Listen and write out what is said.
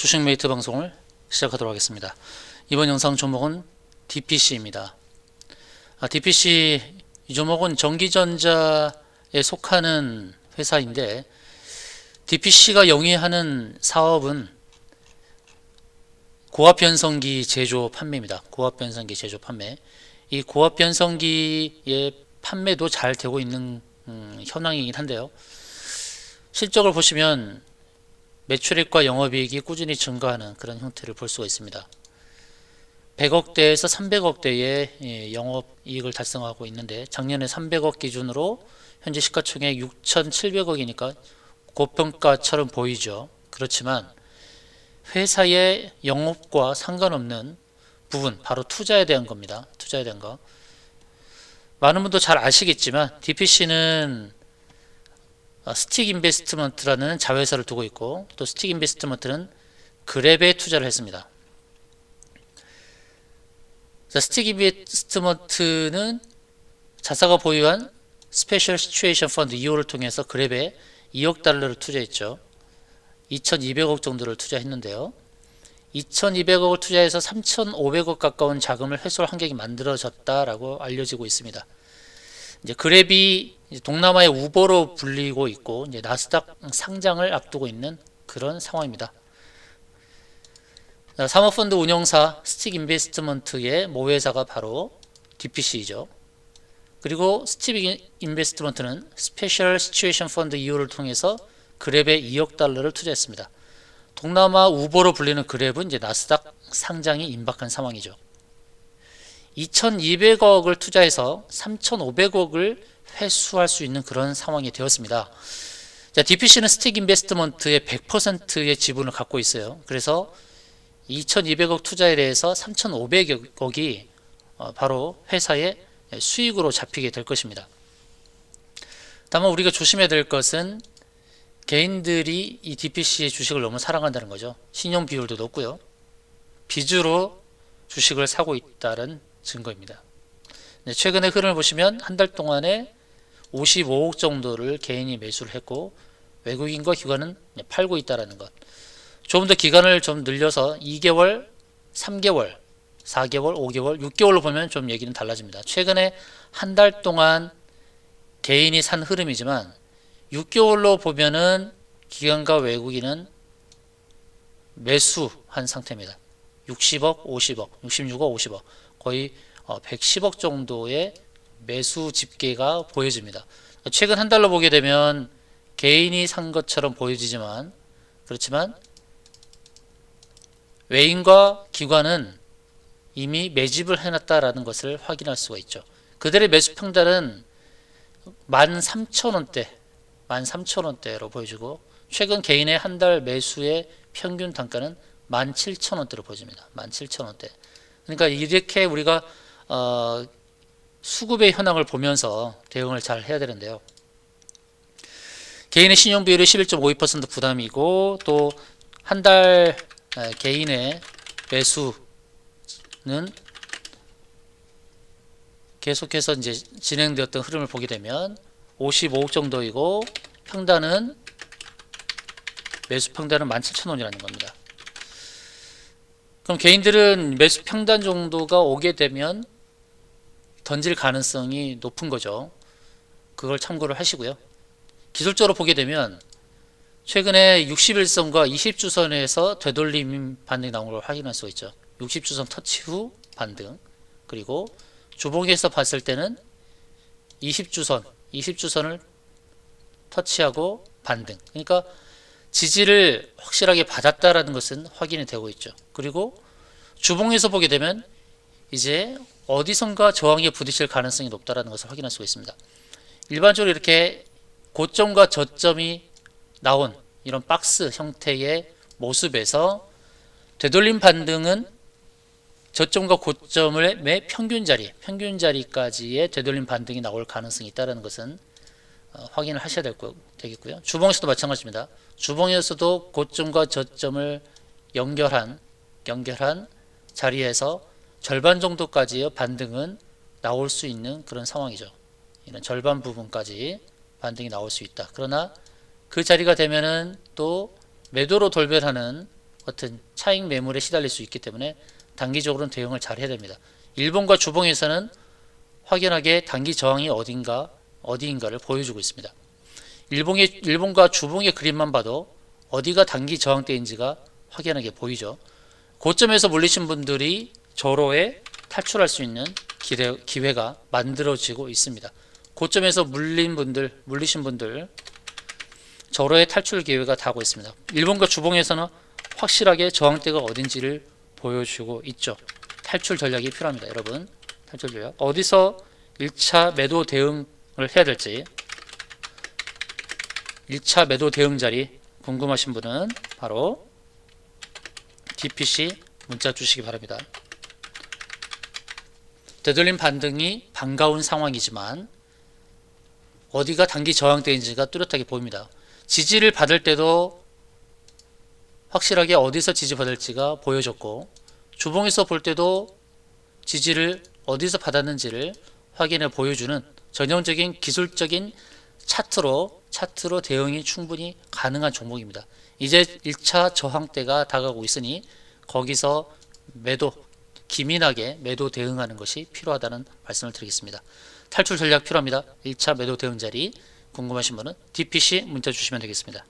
주식메이트 방송을 시작하도록 하겠습니다. 이번 영상 종목은 DPC입니다. 아, DPC 이 종목은 전기전자에 속하는 회사인데 DPC가 영위하는 사업은 고압 변성기 제조 판매입니다. 고압 변성기 제조 판매. 이 고압 변성기의 판매도 잘 되고 있는 음, 현황이긴 한데요. 실적을 보시면 매출액과 영업이익이 꾸준히 증가하는 그런 형태를 볼 수가 있습니다. 100억대에서 300억대의 예, 영업이익을 달성하고 있는데 작년에 300억 기준으로 현재 시가총액 6,700억이니까 고평가처럼 보이죠. 그렇지만 회사의 영업과 상관없는 부분, 바로 투자에 대한 겁니다. 투자에 대한 거. 많은 분도 잘 아시겠지만 DPC는 어, 스틱 인베스트먼트라는 자회사를 두고 있고 또 스틱 인베스트먼트는 그랩에 투자를 했습니다. 자, 스틱 인베스트먼트는 자사가 보유한 스페셜 시츄에이션 펀드 2호를 통해서 그랩에 2억 달러를 투자했죠. 2,200억 정도를 투자했는데요. 2,200억을 투자해서 3,500억 가까운 자금을 회수할 환경이 만들어졌다라고 알려지고 있습니다. 이제 그랩이 동남아의 우버로 불리고 있고 이제 나스닥 상장을 앞두고 있는 그런 상황입니다. 자, 사모펀드 운용사 스틱 인베스트먼트의 모회사가 바로 DPC이죠. 그리고 스틱 인베스트먼트는 스페셜 시츄에이션 펀드 2호를 통해서 그랩에 2억 달러를 투자했습니다. 동남아 우버로 불리는 그랩은 이제 나스닥 상장이 임박한 상황이죠. 2,200억을 투자해서 3,500억을 회수할 수 있는 그런 상황이 되었습니다. 자, DPC는 스틱 인베스트먼트의 100%의 지분을 갖고 있어요. 그래서 2,200억 투자에 대해서 3,500억이 어, 바로 회사의 수익으로 잡히게 될 것입니다. 다만 우리가 조심해야 될 것은 개인들이 이 DPC의 주식을 너무 사랑한다는 거죠. 신용 비율도 높고요. 빚으로 주식을 사고 있다는 증거입니다. 네, 최근의 흐름을 보시면 한 달 동안에 55억 정도를 개인이 매수를 했고 외국인과 기관은 팔고 있다라는 것. 조금 더 기간을 좀 늘려서 2개월, 3개월, 4개월, 5개월, 6개월로 보면 좀 얘기는 달라집니다. 최근에 한 달 동안 개인이 산 흐름이지만 6개월로 보면은 기관과 외국인은 매수한 상태입니다. 60억, 50억, 66억, 50억 거의 110억 정도의 매수 집계가 보여집니다. 최근 한 달로 보게 되면 개인이 산 것처럼 보여지지만 그렇지만 외인과 기관은 이미 매집을 해놨다라는 것을 확인할 수가 있죠. 그들의 매수 평단은 13,000원대, 13,000원대로 보여지고 최근 개인의 한 달 매수의 평균 단가는 17,000원대로 보여집니다. 17,000원대. 그러니까 이렇게 우리가 어, 수급의 현황을 보면서 대응을 잘 해야 되는데요. 개인의 신용 비율이 11.52% 부담이고 또 한 달 개인의 매수는 계속해서 이제 진행되었던 흐름을 보게 되면 55억 정도이고 평단은 매수 평단은 17,000원이라는 겁니다. 그럼 개인들은 매수 평단 정도가 오게 되면 던질 가능성이 높은 거죠. 그걸 참고를 하시고요. 기술적으로 보게 되면 최근에 61선과 20주선에서 되돌림 반등이 나온 걸 확인할 수가 있죠. 60주선 터치 후 반등 그리고 주봉에서 봤을 때는 20주선, 20주선을 터치하고 반등. 그러니까 지지를 확실하게 받았다라는 것은 확인이 되고 있죠. 그리고 주봉에서 보게 되면 이제 어디선가 저항에 부딪힐 가능성이 높다라는 것을 확인할 수가 있습니다. 일반적으로 이렇게 고점과 저점이 나온 이런 박스 형태의 모습에서 되돌림 반등은 저점과 고점의 매 평균 자리, 평균 자리까지의 되돌림 반등이 나올 가능성이 있다는 것은 어, 확인을 하셔야 될 거, 되겠고요. 주봉에서도 마찬가지입니다. 주봉에서도 고점과 저점을 연결한 연결한 자리에서 절반 정도까지의 반등은 나올 수 있는 그런 상황이죠. 이런 절반 부분까지 반등이 나올 수 있다. 그러나 그 자리가 되면은 또 매도로 돌변하는 어떤 차익 매물에 시달릴 수 있기 때문에 단기적으로는 대응을 잘 해야 됩니다. 일본과 주봉에서는 확연하게 단기 저항이 어딘가 어디인가를 보여주고 있습니다. 일본의 일본과 주봉의 그림만 봐도 어디가 단기 저항대인지가 확연하게 보이죠. 고점에서 물리신 분들이 저로에 탈출할 수 있는 기회, 기회가 만들어지고 있습니다. 고점에서 물린 분들, 물리신 분들 저로의 탈출 기회가 닿고 있습니다. 일본과 주봉에서는 확실하게 저항대가 어딘지를 보여주고 있죠. 탈출 전략이 필요합니다, 여러분. 탈출 전략. 어디서 1차 매도 대응을 해야 될지 1차 매도 대응 자리 궁금하신 분은 바로 DPC 문자 주시기 바랍니다. 되돌림 반등이 반가운 상황이지만 어디가 단기 저항대인지가 뚜렷하게 보입니다. 지지를 받을 때도 확실하게 어디서 지지받을지가 보여졌고 주봉에서 볼 때도 지지를 어디서 받았는지를 확인해 보여주는 전형적인 기술적인 차트로 차트로 대응이 충분히 가능한 종목입니다. 이제 1차 저항대가 다가오고 있으니 거기서 매도 기민하게 매도 대응하는 것이 필요하다는 말씀을 드리겠습니다. 탈출 전략 필요합니다. 1차 매도 대응 자리 궁금하신 분은 DPC 문자 주시면 되겠습니다.